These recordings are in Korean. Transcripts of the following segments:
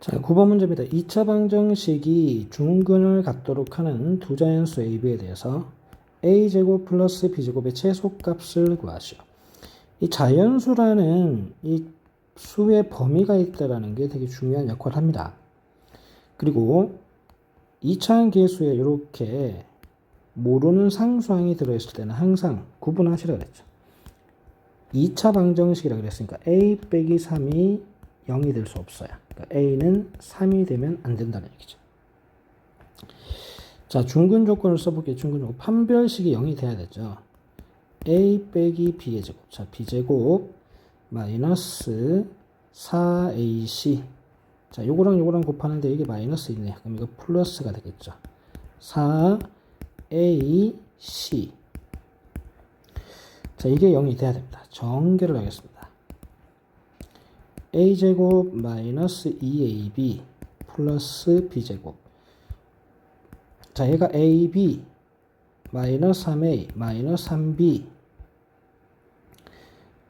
자, 9번 문제입니다. 2차 방정식이 중근을 갖도록 하는 두 자연수 AB에 대해서 A제곱 플러스 B제곱의 최소값을 구하시오. 이 자연수라는 이 수의 범위가 있다라는 게 되게 중요한 역할을 합니다. 그리고 2차항 계수에 이렇게 모르는 상수항이 들어있을 때는 항상 구분하시라 그랬죠. 2차 방정식이라 그랬으니까 A 빼기 3이 0이 될 수 없어요. 그러니까 A는 3이 되면 안 된다는 얘기죠. 자, 중근 조건을 써볼게요. 중근 조건. 판별식이 0이 돼야 되죠. A 빼기 B의 제곱. 자, B제곱 마이너스 4AC. 자, 요거랑 요거랑 곱하는데 이게 마이너스 있네. 그럼 이거 플러스가 되겠죠. 4AC. 자, 이게 0이 돼야 됩니다. 정계를 하겠습니다. A제곱 마이너스 2ab 플러스 b제곱. 자 얘가 ab 마이너스 3a 마이너스 3b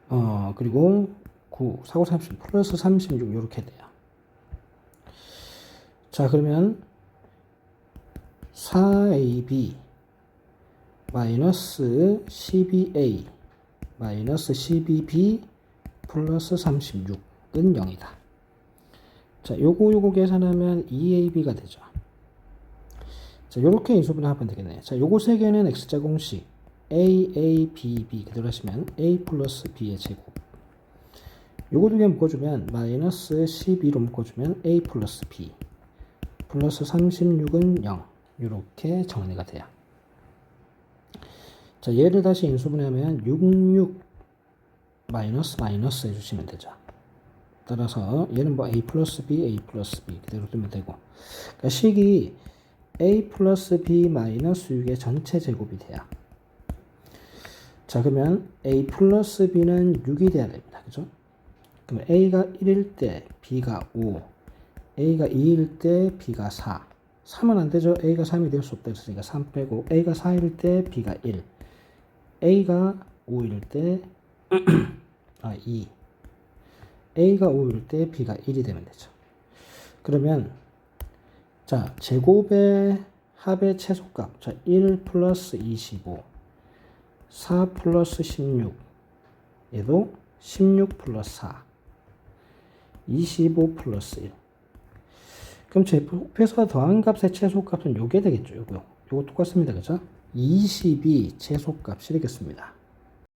어 그리고 9 4 9 30 플러스 36 이렇게 돼요. 자 그러면 4ab 마이너스 12a 마이너스 12b 플러스 36 은 0이다. 자, 요거 요거 계산하면 2ab가 되죠. 자, 요렇게 인수분해 하면 되겠네요. 자, 요거 세 개는 x자 공식 a, a, b, b 그대로 하시면 a 플러스 b의 제곱 요거 두 개 묶어주면 마이너스 12로 묶어주면 a 플러스 b 플러스 36은 0 요렇게 정리가 돼요. 자, 얘를 다시 인수분해하면 66 마이너스 마이너스 해주시면 되죠. 따라서 얘는 뭐 a 플러스 b, a 플러스 b 그대로 두면 되고 그러니까 식이 a 플러스 b 마이너스 6의 전체 제곱이 돼요. 자 그러면 a 플러스 b는 6이 돼야 됩니다. 그죠? 그럼 a가 1일 때 b가 5, a가 2일 때 b가 4 3은 안 되죠. a가 3이 될 수 없다 했으니까 3 빼고 a가 4일 때 b가 1 a가 5일 때 아, 2. A가 5일 때 b가 1이 되면 되죠. 그러면 자, 제곱의 합의 최소값. 자, 1 플러스 25. 4 플러스 16. 얘도 16 플러스 4. 25 플러스 1. 그럼 제곱에서 더한 값의 최소값은 요게 되겠죠. 요거. 요거 똑같습니다. 그죠? 22 최소값이 되겠습니다.